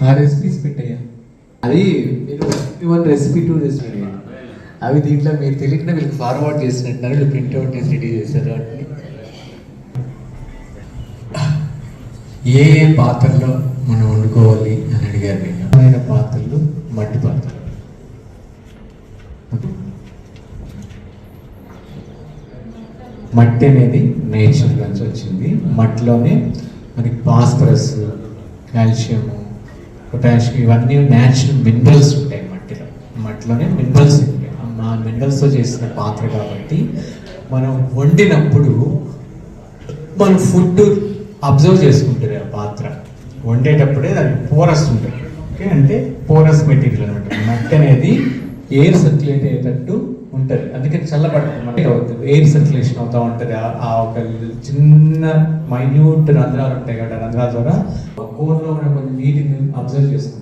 ఆ రెసిపీస్ పెట్టయ్యా. అది మీరు వన్ రెసిపీ టూ రెసిపీ అవి దీంట్లో మీరు తెలియకుండా వీళ్ళకి ఫార్వర్డ్ చేసినట్టున్నారు. వీళ్ళు ప్రింట్ అవుట్ చేసి రెడీ చేశారు వాటిని ఏ ఏ పాత్రలో మనం వండుకోవాలి అని అడిగారు నేను ఆయన పాత్రలు మట్టి పాత్రలు. మట్టి అనేది నేచర్ నుంచి వచ్చింది. మట్టిలోనే మనకి ఫాస్ఫరస్ కాల్షియం పొటాషియం ఇవన్నీ న్యాచురల్ మినరల్స్ ఉంటాయి మట్టిలో. మట్టిలోనే మినరల్స్ ఉంటాయి. ఆ మినరల్స్తో చేసిన పాత్ర కాబట్టి మనం వండినప్పుడు మన ఫుడ్ అబ్జర్వ్ చేసుకుంటుంది ఆ పాత్ర. వండేటప్పుడే అది పోరస్ ఉంటుంది. ఓకే? అంటే పోరస్ మెటీరియల్ అనమాట. మట్టి అనేది ఎయిర్ సర్క్యులేట్ అయ్యేటట్టు ఉంటుంది. అందుకని చల్లబడుతుంది మట్టి అవుతుంది. ఎయిర్ సర్క్యులేషన్ అవుతూ ఉంటుంది. ఆ- ఆ ఒక చిన్న మైన్యూట్ రంధ్రాలు ఉంటాయి కదా రంధ్రాల ద్వారా కోర్లో ఉన్న కొన్ని నీటిని అబ్జర్వ్ చేసుకుంటుంది